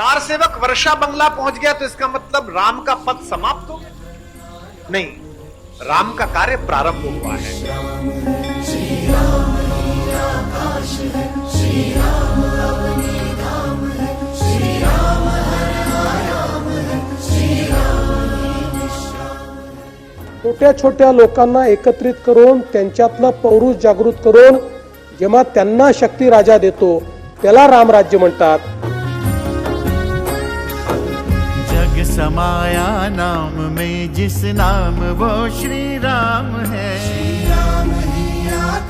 Car सेवक वर्षा बंगला पहुँच गया तो इसका मतलब राम का पद समाप्त हो गया। नहीं, राम का कार्य प्रारंभ हुआ है। छोट्या छोट्या लोकांना एकत्रित करून, त्यांच्यातलं पौरुष जागृत करून, जेव्हा त्यांना शक्ती राजा देतो, त्याला रामराज्य म्हणतात. समाया नाम में जिस नाम वो श्री राम है श्री राम राम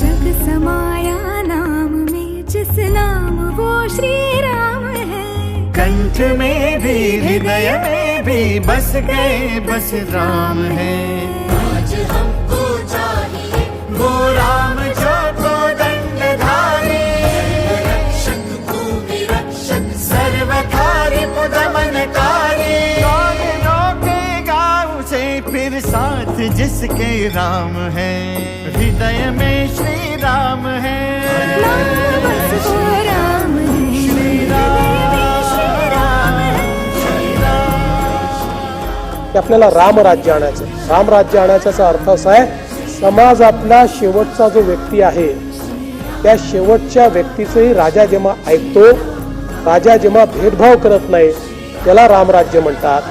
जग समाया नाम में जिस नाम वो श्री राम है। कंठ में भी हृदय में भी बस गए बस राम है। आज हमको साथ जिसके राम है हृदय में श्री राम है। राम श्री राम आपल्याला रामराज्य आणायचं रामराज्य आणायचा अर्थ असा आहे समाजातला शेवटचा जो व्यक्ती आहे त्या शेवटच्या व्यक्तीचंही राजा जेव्हा ऐकतो राजा जेव्हा भेदभाव करत नाही त्याला रामराज्य म्हणतात.